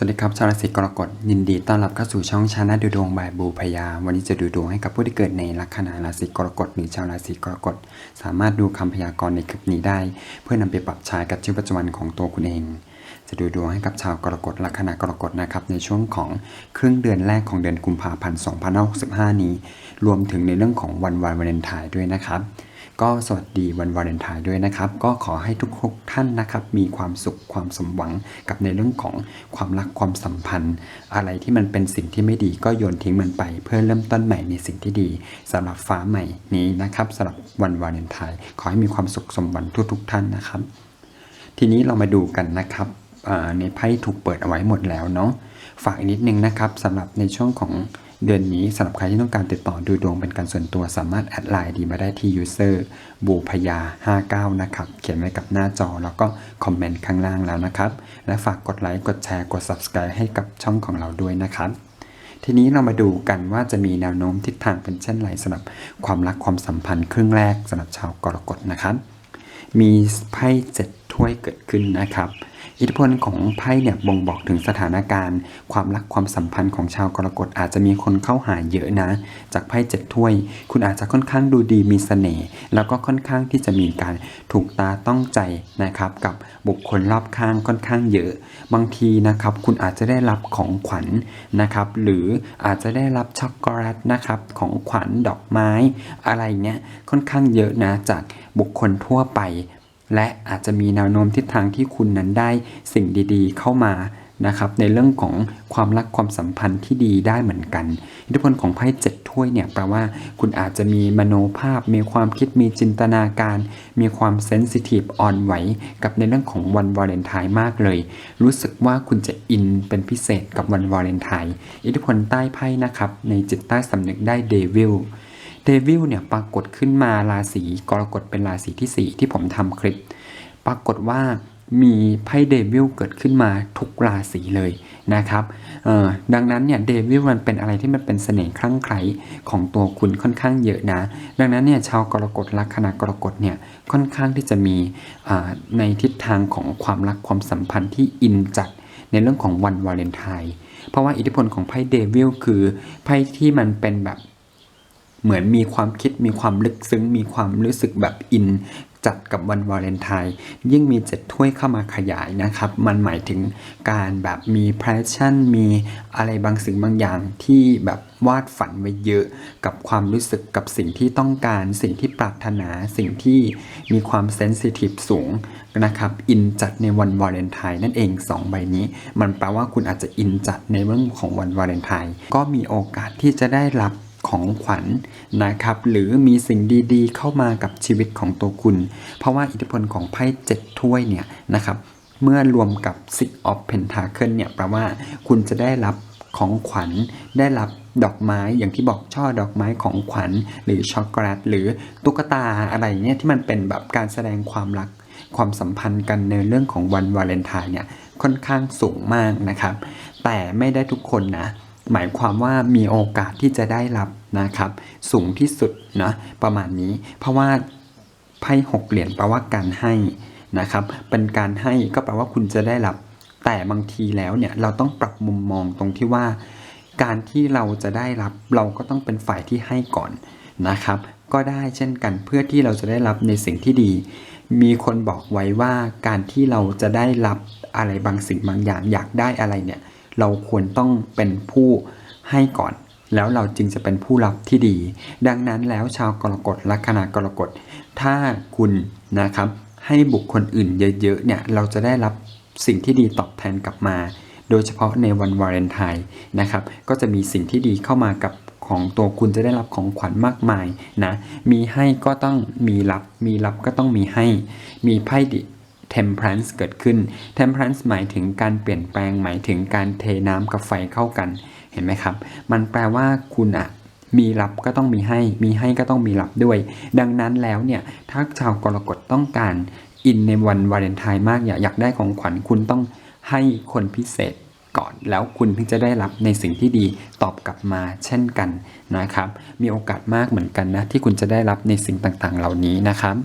สวัสดีครับชาวราศีกรกฎยินดีต้อนรับเข้าสู่ช่องชานะดูดวงบายบูพยา วันนี้จะดูดวงให้กับผู้ที่เกิดในลัคนาราศีกรกฎหรือชาวราศีกรกฎสามารถดูคำพยากรณ์ในคลิปนี้ได้ เพื่อนำไปปรับใช้กับชีวิตประจำวันของตัวคุณเอง จะดูดวงให้กับชาวกรกฎลัคนากรกฎนะครับในช่วงของครึ่งเดือนแรกของเดือนกุมภาพันธ์ 2565 นี้ รวมถึงในเรื่องของวันวาเลนไทน์ด้วยนะครับ ก็สวัสดีวันวาเลนไทน์ด้วยนะครับ ก็ขอให้ทุกๆท่านนะครับ มีความสุขความสมหวังกับในเรื่องของความรักความสัมพันธ์ อะไรที่มันเป็นสิ่งที่ไม่ดีก็โยนทิ้งมันไป เพื่อเริ่มต้นใหม่ในสิ่งที่ดีสำหรับฟ้าใหม่นี้นะครับสำหรับวันวาเลนไทน์ขอให้มีความสุขสมหวังทุกๆ ท่านนะครับ ทีนี้เรามาดูกันนะครับในไพ่ถูกเปิดเอาไว้หมดแล้วเนาะฝากอีกนิดนึงนะครับสำหรับในช่วงของ เดือนนี้สำหรับใครที่ต้องการติดต่อดูดวงเป็นการส่วนตัวสามารถแอดไลน์ดีมาได้ที่ user บูพยา 59 นะครับ เขียนไว้กับหน้าจอแล้วก็คอมเมนต์ข้างล่างแล้วนะครับ และฝากกดไลค์กดแชร์กด subscribe ให้กับช่องของเราด้วยนะครับทีนี้เรามาดูกันว่าจะมีแนวโน้มทิศทางเป็นเช่นไรสำหรับความรักความสัมพันธ์ครึ่งแรกสำหรับชาวกรกฎนะครับ มีไพ่เจ็ด ถ้วยเกิดขึ้นนะครับอิทธิพลของไพ่เนี่ยบ่งบอกถึงสถานการณ์ ความรักความสัมพันธ์ของชาวกรกฎอาจจะมีคนเข้าหาเยอะนะ จากไพ่เจ็ดถ้วย คุณอาจจะค่อนข้างดูดีมีเสน่ห์แล้วก็ค่อนข้างที่จะมีการถูกตาต้องใจนะครับ กับบุคคลรอบข้างค่อนข้างเยอะ บางทีนะครับ คุณอาจจะได้รับของขวัญนะครับ หรืออาจจะได้รับช็อกโกแลตนะครับของขวัญดอกไม้ อะไรเนี้ยค่อนข้างเยอะนะจากบุคคลทั่วไป และอาจจะมีแนวโน้มทิศทางที่คุณนั้นได้สิ่งดีๆ เข้ามานะครับในเรื่องของความรักความสัมพันธ์ที่ดีได้เหมือนกัน อิทธิพลของไพ่เจ็ดถ้วยเนี่ยแปลว่าคุณอาจจะมีมโนภาพ มีความคิดมีจินตนาการ มีความเซนซิทีฟอ่อนไหว กับในเรื่องของวันวาเลนไทน์มากเลย รู้สึกว่าคุณจะอินเป็นพิเศษกับวันวาเลนไทน์อิทธิพลใต้ไพ่นะครับในจิตใต้สำนึกได้เดวิล เดวิลเนี่ยปรากฏขึ้นมาราศีกรกฎเป็นราศีที่ 4 ที่ผมทำคลิป ปรากฏว่ามีไพ่เดวิลเกิดขึ้นมาทุกราศีเลยนะครับดังนั้นเนี่ยเดวิลมันเป็นอะไรที่มันเป็นเสน่ห์คลั่งไคล้ของตัวคุณค่อนข้างเยอะนะ ดังนั้นเนี่ยชาวกรกฎลัคนากรกฎเนี่ยค่อนข้างที่จะมีในทิศทางของความรักความสัมพันธ์ที่อินจัดในเรื่องของวันวาเลนไทน์เพราะว่าอิทธิพลของไพ่เดวิลคือไพ่ที่มันเป็นแบบ เหมือนมีความคิดมีความลึกซึ้ง มีความรู้สึกแบบอินจัดกับวันวาเลนไทน์ยิ่งมีเจ็ดถ้วยเข้ามาขยายนะครับ มันหมายถึงการแบบมี passion มีอะไรบางสิ่งบางอย่างที่แบบวาดฝันไว้เยอะกับความรู้สึกกับสิ่งที่ต้องการ สิ่งที่ปรารถนาสิ่งที่มีความเซนซิทีฟสูงนะครับอินจัดในวันวาเลนไทน์นั่นเอง 2 ใบนี้ มันแปลว่าคุณอาจจะอินจัดในเรื่องของวันวาเลนไทน์ก็มีโอกาสที่จะได้รับ ของขวัญนะครับ หรือมีสิ่งดีๆ เข้ามากับชีวิตของตัวคุณ เพราะว่าอิทธิพลของไพ่เจ็ดถ้วยเนี่ยนะครับ เมื่อรวมกับ Six of Pentacle เนี่ยแปลว่าคุณจะได้รับของขวัญได้รับดอกไม้อย่างที่บอกช่อดอกไม้ของขวัญ หรือช็อกโกแลตหรือตุ๊กตาอะไรเงี้ยที่มันเป็นแบบการแสดงความรักความสัมพันธ์กันในเรื่องของวันวาเลนไทน์เนี่ยค่อนข้างสูงมากนะครับ แต่ไม่ได้ทุกคนนะ หมายความว่ามีโอกาสที่จะได้รับนะครับ สูงที่สุดนะประมาณนี้ เพราะว่าไพ่หกเหรียญแปลว่าการให้นะครับ เป็นการให้ก็แปลว่าคุณจะได้รับ แต่บางทีแล้วเนี่ยเราต้องปรับมุมมองตรงที่ว่า การที่เราจะได้รับเราก็ต้องเป็นฝ่ายที่ให้ก่อนนะครับ ก็ได้เช่นกันเพื่อที่เราจะได้รับในสิ่งที่ดี มีคนบอกไว้ว่าการที่เราจะได้รับอะไรบางสิ่งบางอย่างอยากได้อะไรเนี่ย เราควรต้องเป็นผู้ให้ก่อน แล้วเราจึงจะเป็นผู้รับที่ดี ดังนั้นแล้วชาวกรกฎลัคนากรกฎ ถ้าคุณนะครับให้บุคคลอื่นเยอะๆเนี่ยเราจะได้รับสิ่งที่ดีตอบแทนกลับมา โดยเฉพาะในวันวาเลนไทน์นะครับ ก็จะมีสิ่งที่ดีเข้ามากับของตัวคุณจะได้รับของขวัญมากมายนะ มีให้ก็ต้องมีรับ มีรับก็ต้องมีให้ มีไพ่ดิ temperance เกิดขึ้น temperance หมายถึงการเปลี่ยนแปลงหมายถึงการเทน้ำกับไฟเข้ากัน เห็นไหมครับ มันแปลว่าคุณอะมีรับก็ต้องมีให้ มีให้ก็ต้องมีรับด้วย ดังนั้นแล้วเนี่ย ถ้าชาวกรกฎต้องการอินในวันวาเลนไทน์มากอยากอยากได้ของขวัญคุณต้องให้คนพิเศษก่อน แล้วคุณถึงจะได้รับในสิ่งที่ดีตอบกลับมาเช่นกันนะครับ มีโอกาสมากเหมือนกันนะที่คุณจะได้รับในสิ่งต่างๆ เหล่านี้นะครับ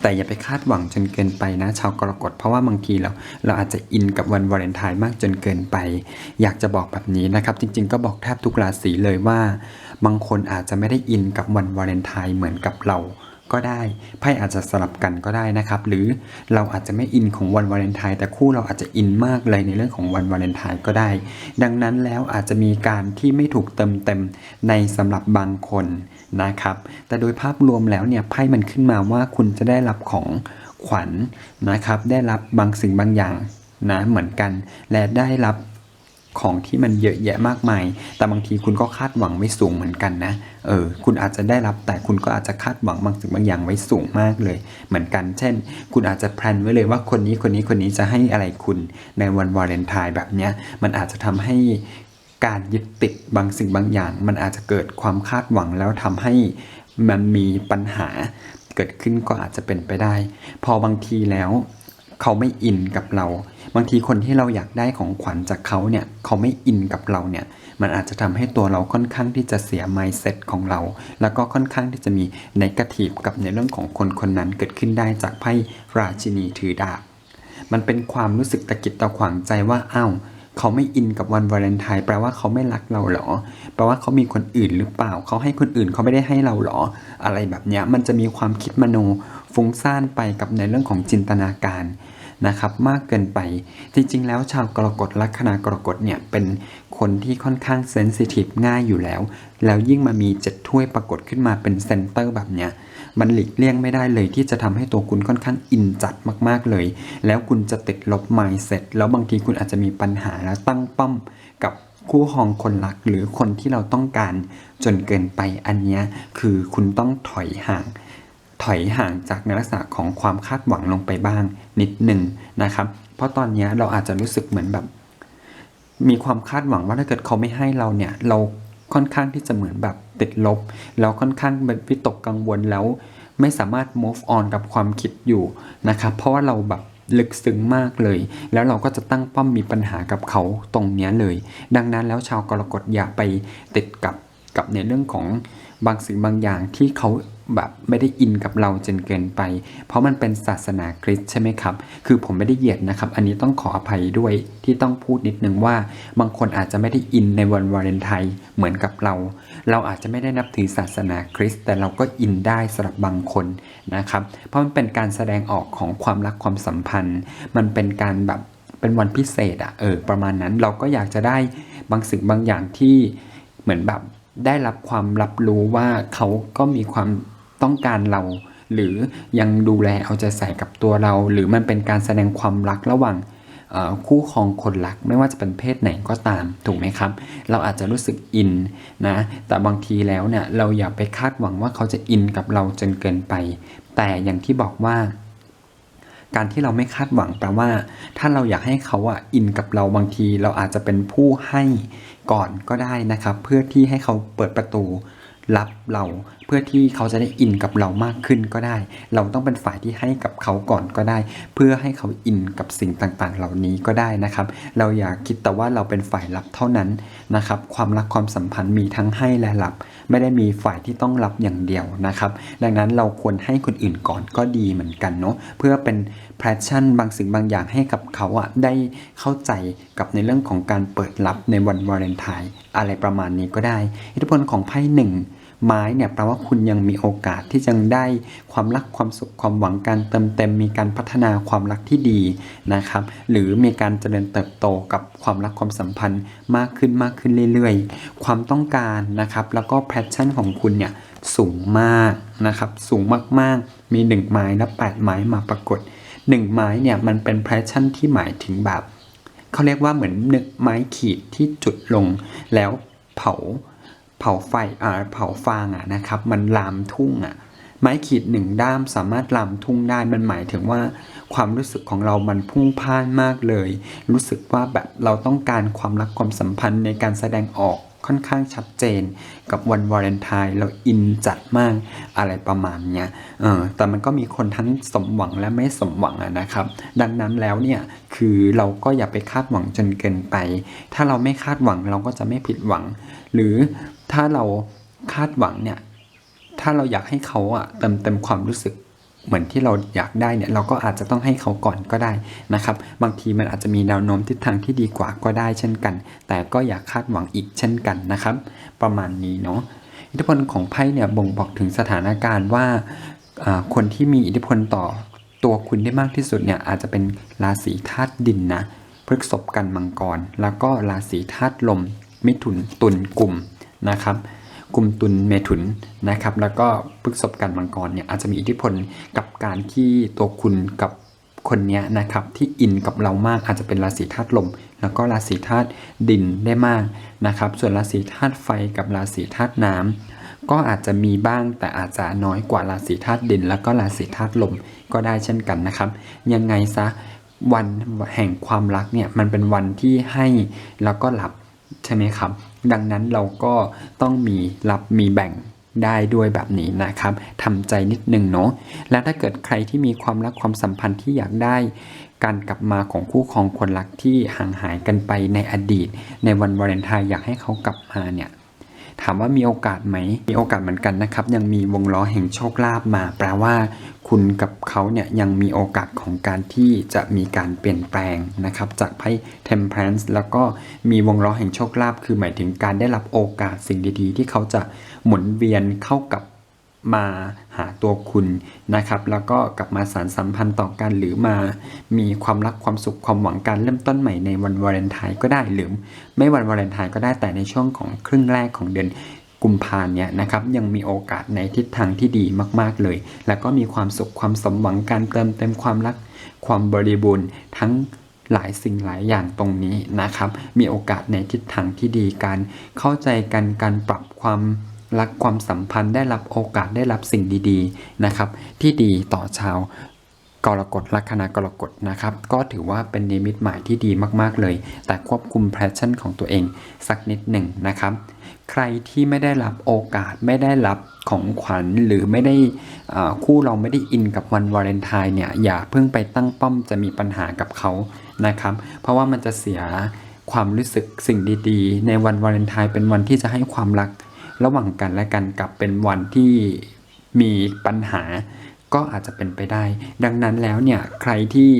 แต่อย่าไปคาดหวังจนเกินไปนะ ชาวกรกฎเพราะว่าบางทีเราเราอาจจะอินกับวันวาเลนไทน์มากจนเกินไป อยากจะบอกแบบนี้นะครับ จริง ๆ ก็บอกแทบทุกราศีเลยว่า บางคนอาจจะไม่ได้อินกับวันวาเลนไทน์เหมือนกับเรา ก็ได้ไพ่อาจจะสลับกันก็ได้นะครับ หรือเราอาจจะไม่อินของวันวาเลนไทน์แต่คู่เราอาจจะอินมากเลยในเรื่องของวันวาเลนไทน์ก็ได้ ดังนั้นแล้วอาจจะมีการที่ไม่ถูกเติมเต็มในสำหรับบางคนนะครับ แต่โดยภาพรวมแล้วเนี่ยไพ่มันขึ้นมาว่าคุณจะได้รับของขวัญนะครับ ได้รับบางสิ่งบางอย่างนะเหมือนกัน และได้รับ ของที่มันเยอะแยะมากมาย แต่บางทีคุณก็คาดหวังไว้สูงเหมือนกันนะ เออ คุณอาจจะได้รับแต่คุณก็อาจจะคาดหวังบางสิ่งบางอย่างไว้สูงมากเลย เหมือนกัน เช่น คุณอาจจะแพลนไว้เลยว่าคนนี้คนนี้คนนี้จะให้อะไรคุณในวันวาเลนไทน์แบบเนี้ย มันอาจจะทำให้การยึดติดบางสิ่งบางอย่าง มันอาจจะเกิดความคาดหวังแล้วทำให้มันมีปัญหาเกิดขึ้นก็อาจจะเป็นไปได้ พอบางทีแล้ว เขาไม่อินกับเรา บางทีคนที่เราอยากได้ของขวัญจากเขาเนี่ยเขาไม่อินกับเราเนี่ยมันอาจจะทำให้ตัวเราค่อนข้างที่จะเสีย mindset ของเรา แล้วก็ค่อนข้างที่จะมี negative กับในเรื่องของคนคนนั้นเกิดขึ้นได้จากไพ่ราชินีถือดาบมันเป็นความรู้สึกตะกิดตะขวางใจว่าอ้าวเขาไม่อินกับวันวาเลนไทน์แปลว่าเขาไม่รักเราเหรอ แปลว่าเขามีคนอื่นหรือเปล่า เขาให้คนอื่นเขาไม่ได้ให้เราเหรอ อะไรแบบเนี้ยมันจะมีความคิดมโนฟุ้งซ่านไปกับในเรื่องของจินตนาการนะครับมากเกินไป จริงๆ แล้วชาวกรกฎลัคนากรกฎเนี่ยเป็นคนที่ค่อนข้างเซนซิทีฟง่ายอยู่แล้ว แล้วยิ่งมามีเจ็ดถ้วยปรากฏขึ้นมาเป็นเซนเตอร์แบบเนี้ยมันหลีกเลี่ยงไม่ได้เลยที่จะทำให้ตัวคุณค่อนข้างอินจัดมากๆเลย แล้วคุณจะติดลบ mindset แล้วบางทีคุณอาจจะมีปัญหาแล้วตั้งป้อม คู่ครองคนรักหรือคนที่เราต้องการจนเกินไปอันนี้คือคุณต้องถอยห่าง ถอยห่างจากในลักษณะของความคาดหวังลงไปบ้างนิดหนึ่งนะครับ เพราะตอนนี้เราอาจจะรู้สึกเหมือนแบบ มีความคาดหวังว่าถ้าเกิดเขาไม่ให้เราเนี่ย เราค่อนข้างที่จะเหมือนแบบติดลบแล้วค่อนข้างเป็นวิตกกังวลแล้ว ไม่สามารถ move on กับความคิดอยู่นะครับเพราะว่าเราแบบ ลึกซึ้งมากเลย แล้วเราก็จะตั้งป้อมมีปัญหากับเขาตรงเนี้ยเลย ดังนั้นแล้วชาวกรกฎอย่าไปติดกับกับในเรื่องของบางสิ่งบางอย่างที่เขา แบบไม่ได้อินกับเราจนเกินไป เพราะมันเป็นศาสนาคริสต์ใช่ไหมครับ คือผมไม่ได้เหยียดนะครับ อันนี้ต้องขออภัยด้วยที่ต้องพูดนิดนึงว่า บางคนอาจจะไม่ได้อินในวันวาเลนไทน์เหมือนกับเรา เราอาจจะไม่ได้นับถือศาสนาคริสต์แต่เราก็อินได้สำหรับบางคนนะครับ เพราะมันเป็นการแสดงออกของความรักความสัมพันธ์ มันเป็นการแบบเป็นวันพิเศษอะเออประมาณนั้นเราก็อยากจะได้บางสิ่งบางอย่างที่เหมือนแบบได้รับความรับรู้ว่าเขาก็มีความ ต้องการเรา หรือยังดูแลเอาใจใส่กับตัวเรา หรือมันเป็นการแสดงความรักระหว่างคู่ครองคนรักไม่ว่าจะเป็นเพศไหนก็ตามถูกไหมครับ เราอาจจะรู้สึกอินนะแต่บางทีแล้วเนี่ยเราอย่าไปคาดหวังว่าเขาจะอินกับเราจนเกินไป แต่อย่างที่บอกว่า การที่เราไม่คาดหวังแปลว่า ถ้าเราอยากให้เขาอะอินกับเราบางที เราอาจจะเป็นผู้ให้ก่อนก็ได้นะครับ เพื่อที่ให้เขาเปิดประตูรับเราเพื่อที่เขาจะได้อินกับเรามากขึ้นก็ได้ เราต้องเป็นฝ่ายที่ให้กับเขาก่อนก็ได้ เพื่อให้เขาอินกับสิ่งต่างๆ เหล่านี้ก็ได้นะครับ เราอย่าคิดแต่ว่าเราเป็นฝ่ายรับเท่านั้นนะครับ ความรักความสัมพันธ์มีทั้งให้และรับ ไม่ได้มีฝ่ายที่ต้องรับอย่างเดียวนะครับ ดังนั้นเราควรให้คนอื่นก่อนก็ดีเหมือนกันเนาะเพื่อเป็นแพชชั่นบางสิ่งบางอย่างให้กับเขาอะได้เข้าใจกับในเรื่องของการเปิดรับในวันวาเลนไทน์อะไรประมาณนี้ก็ได้ อิทธิพลของไพ่หนึ่ง ไม้เนี่ยแปลว่าคุณยังมีโอกาสที่จะได้ความรักความสุขความหวังการเติมเต็ม มีการพัฒนาความรักที่ดีนะครับ หรือมีการเจริญเติบโตกับความรักความสัมพันธ์มากขึ้นมากขึ้นเรื่อยๆ ความต้องการนะครับ แล้วก็แพชชั่นของคุณเนี่ยสูงมากนะครับ สูงมากๆ มี 1 ไม้และ 8 ไม้มาปรากฏ 1 ไม้เนี่ยมันเป็นแพชชั่นที่หมายถึงแบบเขาเรียกว่าเหมือนนึกไม้ขีดที่จุดลงแล้วเผา ผาไฟอ่าเผาฟางอะนะครับ มันลามทุ่งอะ ไม้ขีดหนึ่งด้ามสามารถลามทุ่งได้ มันหมายถึงว่าความรู้สึกของเรามันพุ่งพ่านมากเลย รู้สึกว่าแบบเราต้องการความรักความสัมพันธ์ในการแสดงออก ค่อนข้างชัดเจน กับวันวาเลนไทน์เราอินจัดมากอะไรประมาณเนี้ยเออแต่มันก็มีคนทั้งสมหวังและไม่สมหวังะนะครับ ดังนั้นแล้วเนี่ยคือเราก็อย่าไปคาดหวังจนเกินไป ถ้าเราไม่คาดหวังเราก็จะไม่ผิดหวัง หรือถ้าเราคาดหวังเนี่ยถ้าเราอยากให้เขาอะเติมเต็มความรู้สึก เหมือนที่เราอยากได้เนี่ยเราก็อาจจะต้องให้เขาก่อนก็ได้นะครับ บางทีมันอาจจะมีแนวโน้มทิศทางที่ดีกว่าก็ได้เช่นกัน แต่ก็อย่าคาดหวังอีกเช่นกันนะครับ ประมาณนี้เนาะอิทธิพลของไพ่เนี่ยบ่งบอกถึงสถานการณ์ว่าคนที่มีอิทธิพลต่อตัวคุณได้มากที่สุดเนี่ยอาจจะเป็นราศีธาตุดินนะพฤกษภกันมังกร แล้วก็ราศีธาตุลม มิถุนตุลกลุ่มนะครับ กลุ่มตุลเมถุนนะครับ แล้วก็พฤษภกันมังกรเนี่ยอาจจะมีอิทธิพลกับการที่ตัวคุณกับคนเนี้ยนะครับที่อินกับเรามากอาจจะเป็นราศีธาตุลม แล้วก็ราศีธาตุดินได้มากนะครับ ส่วนราศีธาตุไฟกับราศีธาตุน้ำก็อาจจะมีบ้างแต่อาจจะน้อยกว่าราศีธาตุดิน แล้วก็ราศีธาตุลมก็ได้เช่นกันนะครับ ยังไงซะวันแห่งความรักเนี่ยมันเป็นวันที่ให้แล้วก็รับใช่ไหมครับ ดังนั้นเราก็ต้องมีรับมีแบ่งได้ด้วยแบบนี้นะครับทำใจนิดนึงเนาะและถ้าเกิดใครที่มีความรักความสัมพันธ์ที่อยากได้ การกลับมาของคู่ครองคนรักที่ห่างหายกันไปในอดีต ในวันวาเลนไทน์อยากให้เขากลับมาเนี่ย ถามว่ามีโอกาสไหม มีโอกาสเหมือนกันนะครับ ยังมีวงล้อแห่งโชคลาภมา แปลว่า คุณกับเขาเนี่ยยังมีโอกาสของการที่จะมีการเปลี่ยนแปลงนะครับจากไพ่ Temperance แล้วก็มีวงล้อแห่งโชคลาภคือหมายถึงการได้รับโอกาสสิ่งดีๆ ที่เขาจะหมุนเวียนเข้ากับ มาหาตัวคุณนะครับ แล้วก็กลับมาสารสัมพันธ์ต่อกันหรือมามีความรักความสุขความหวังการเริ่มต้นใหม่ในวันวาเลนไทน์ก็ได้หรือไม่วันวาเลนไทน์ก็ได้แต่ในช่วงของครึ่งแรกของเดือนกุมภาเนี่ยนะครับยังมีโอกาสในทิศทางที่ดีมาก ๆเลย แล้วก็มีความสุขความสมหวังการเติมเต็มความรักความบริบูรณ์ทั้งหลายสิ่งหลายอย่างตรงนี้นะครับ มีโอกาสในทิศทางที่ดีการเข้าใจกันการปรับความ รักความสัมพันธ์ได้รับโอกาสได้รับสิ่งดีๆนะครับ ที่ดีต่อชาวกรกฎลัคนากรกฎนะครับ ก็ถือว่าเป็นนิมิตหมายที่ดีมากๆเลย แต่ควบคุมแพชชั่นของตัวเองสักนิดหนึ่งนะครับ ใครที่ไม่ได้รับโอกาสไม่ได้รับของขวัญหรือไม่ได้คู่เราไม่ได้อินกับวันวาเลนไทน์เนี่ยอย่าเพิ่งไปตั้งป้อมจะมีปัญหากับเขานะครับ เพราะว่ามันจะเสียความรู้สึกสิ่งดีๆ ในวันวาเลนไทน์เป็นวันที่จะให้ความรัก ระหว่างกันและกันกลับเป็นวันที่มีปัญหา ก็อาจจะเป็นไปได้ ดังนั้นแล้วเนี่ยใครที่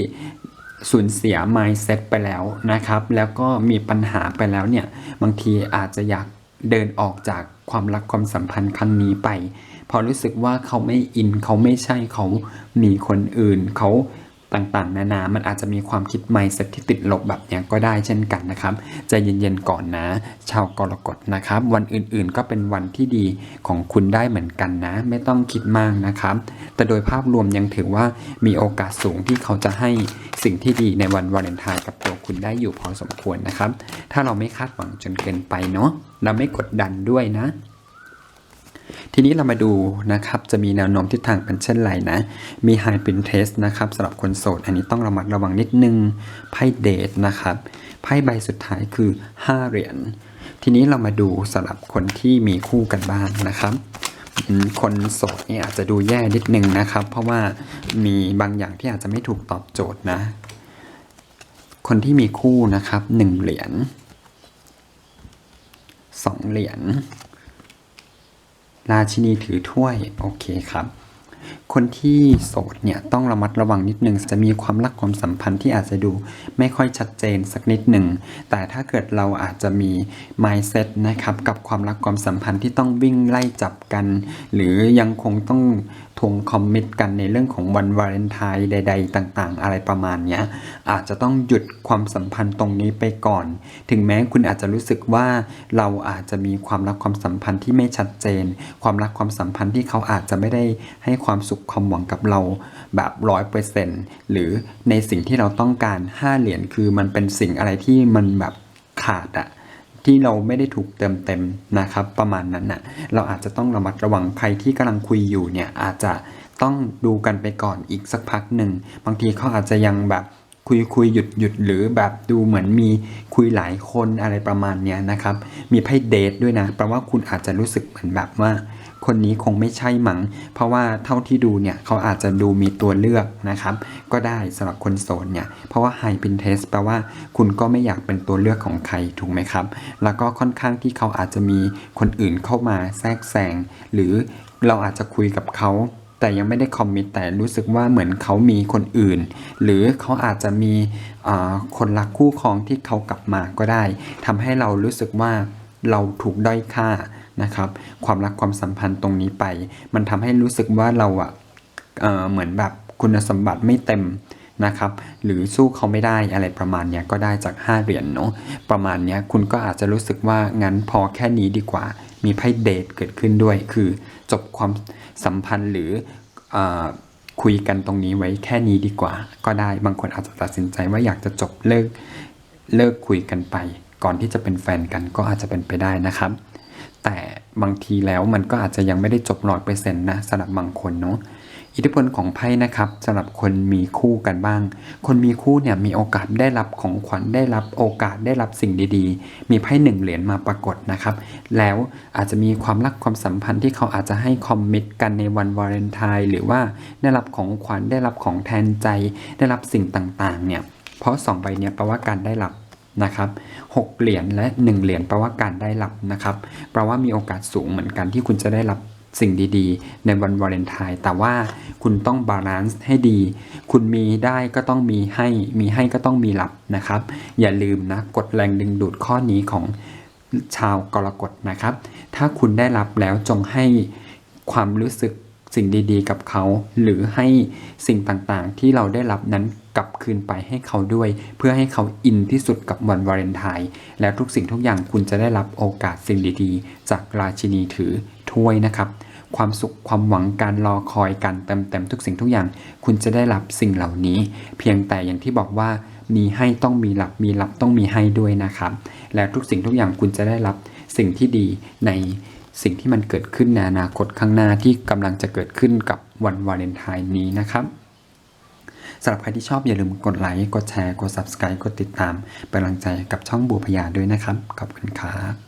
สูญเสีย mindset ไปแล้วนะครับ แล้วก็มีปัญหาไปแล้วเนี่ยบางทีอาจจะอยากเดินออกจากความรักความสัมพันธ์ครั้งนี้ไป พอรู้สึกว่าเขาไม่อินเขาไม่ใช่เขามีคนอื่นเขา ต่างๆ นานา มันอาจจะมีความคิด mindset ที่ติดลบแบบนี้ก็ได้เช่นกันนะครับ ใจเย็นๆก่อนนะ ชาวกรกฎนะครับ วันอื่นๆก็เป็นวันที่ดีของคุณได้เหมือนกันนะ ไม่ต้องคิดมากนะครับ แต่โดยภาพรวมยังถือว่ามีโอกาสสูงที่เขาจะให้สิ่งที่ดีในวันวาเลนไทน์กับตัวคุณได้อยู่พอสมควรนะครับ ถ้าเราไม่คาดหวังจนเกินไปเนาะ เราไม่กดดันด้วยนะ ทีนี้เรามาดูนะครับ จะมีแนวโน้มทิศทางเป็นเช่นไรนะ มี High Pinterest นะครับสำหรับคนโสด อันนี้ต้องระมัดระวังนิดนึง ไพ่เดทนะครับ ไพ่ใบสุดท้ายคือ 5 เหรียญ ทีนี้เรามาดูสำหรับคนที่มีคู่กันบ้างนะครับคนโสดเนี่ยอาจจะดูแย่นิดนึงนะครับ เพราะว่ามีบางอย่างที่อาจจะไม่ถูกตอบโจทย์นะ คนที่มีคู่นะครับ1เหรียญ2เหรียญ ราชินีถือถ้วย โอเคครับ คนที่โสดเนี่ยต้องระมัดระวังนิดนึงจะมีความรักความสัมพันธ์ที่อาจจะดูไม่ค่อยชัดเจนสักนิดหนึ่งแต่ถ้าเกิดเราอาจจะมี mindset นะครับกับความรักความสัมพันธ์ที่ต้องวิ่งไล่จับกัน หรือยังคงต้องทวงคอมมิตกันในเรื่องของวันวาเลนไทน์ใด ๆ ต่างๆ อะไรประมาณเนี้ยอาจจะต้องหยุดความสัมพันธ์ตรงนี้ไปก่อน ถึงแม้คุณอาจจะรู้สึกว่าเราอาจจะมีความรักความสัมพันธ์ที่ไม่ชัดเจน ความรักความสัมพันธ์ที่เขาอาจจะไม่ได้ให้ความสุขความหวังกับเราแบบร้อยเปอร์เซ็นต์หรือในสิ่งที่เราต้องการ5เหรียญคือมันเป็นสิ่งอะไรที่มันแบบขาดอะที่เราไม่ได้ถูกเติมเต็มนะครับ ประมาณนั้นน่ะเราอาจจะต้องระมัดระวังใครที่กำลังคุยอยู่เนี่ยอาจจะต้องดูกันไปก่อนอีกสักพักหนึ่ง บางทีเขาอาจจะยังแบบคุยคุยหยุดหยุดหรือแบบดูเหมือนมีคุยหลายคนอะไรประมาณเนี้ยนะครับ มีไพ่เดทด้วยนะแปลว่าคุณอาจจะรู้สึกเหมือนแบบว่า คนนี้คงไม่ใช่มั้ง เพราะว่าเท่าที่ดูเนี่ยเขาอาจจะดูมีตัวเลือกนะครับ ก็ได้สำหรับคนโสดเนี่ย เพราะว่า High Pinterest แปลว่าคุณก็ไม่อยากเป็นตัวเลือกของใครถูกไหมครับ แล้วก็ค่อนข้างที่เขาอาจจะมีคนอื่นเข้ามาแทรกแซงหรือเราอาจจะคุยกับเขาแต่ยังไม่ได้คอมมิตแต่รู้สึกว่าเหมือนเขามีคนอื่น หรือเขาอาจจะมีคนรักคู่ครองที่เขากลับมาก็ได้ทำให้เรารู้สึกว่าเราถูกด้อยค่า นะครับความรักความสัมพันธ์ตรงนี้ไป มันทำให้รู้สึกว่าเราอะเอ่อเหมือนแบบคุณสมบัติไม่เต็มนะครับหรือสู้เขาไม่ได้อะไรประมาณเนี้ยก็ได้จาก 5 เหรียญเนาะประมาณเนี้ยคุณก็อาจจะรู้สึกว่างั้นพอแค่นี้ดีกว่า มีไพ่เดทเกิดขึ้นด้วย คือจบความสัมพันธ์หรืออคุยกันตรงนี้ไว้แค่นี้ดีกว่า ก็ได้บางคนอาจจะตัดสินใจว่าอยากจะจบเลิกเลิกคุยกันไป ก่อนที่จะเป็นแฟนกันก็อาจจะเป็นไปได้นะครับ แต่บางทีแล้วมันก็อาจจะยังไม่ได้จบร้อยเปอร์เซ็นต์นะสำหรับบางคนเนาะอิทธิพลของไพ่นะครับสำหรับคนมีคู่กันบ้าง คนมีคู่เนี่ยมีโอกาสได้รับของขวัญได้รับโอกาสได้รับสิ่งดีๆ มีไพ่หนึ่งเหรียญมาปรากฏนะครับ แล้วอาจจะมีความรักความสัมพันธ์ที่เขาอาจจะให้คอมมิตกันในวันวาเลนไทน์หรือว่าได้รับของขวัญได้รับของแทนใจ ได้รับสิ่งต่างๆเนี่ยเพราะสองใบเนี่ยแปลว่าการได้รับ นะครับหกเหรียญและ 1 เหรียญแปลว่าการได้รับนะครับแปลว่ามีโอกาสสูงเหมือนกันที่คุณจะได้รับสิ่งดีๆ ในวันวาเลนไทน์แต่ว่าคุณต้องบาลานซ์ให้ดี คุณมีได้ก็ต้องมีให้ มีให้ก็ต้องมีรับนะครับ อย่าลืมนะกฎแรงดึงดูดข้อนี้ของชาวกรกฎนะครับ ถ้าคุณได้รับแล้วจงให้ความรู้สึกสิ่งดีๆ กับเขา หรือให้สิ่งต่างๆ ที่เราได้รับนั้น กลับคืนไปให้เขาด้วย เพื่อให้เขาอินที่สุดกับวันวาเลนไทน์แล้วทุกสิ่งทุกอย่างคุณจะได้รับโอกาสสิ่งดีๆ จากราชินีถือถ้วยนะครับ ความสุขความหวังการรอคอยการเต็มเต็มๆทุกสิ่งทุกอย่าง คุณจะได้รับสิ่งเหล่านี้ เพียงแต่อย่างที่บอกว่ามีให้ต้องมีรับมีรับต้องมีให้ด้วยนะครับ แล้วทุกสิ่งทุกอย่างคุณจะได้รับสิ่งที่ดีในสิ่งที่มันเกิดขึ้นในอนาคตข้างหน้าที่กำลังจะเกิดขึ้นกับวันวาเลนไทน์นี้นะครับ สำหรับใครที่ชอบอย่าลืมกดไลค์ กดแชร์ กด subscribe กดติดตามเป็นกำลังใจกับช่องบัวพยาด้วยนะครับ ขอบคุณครับ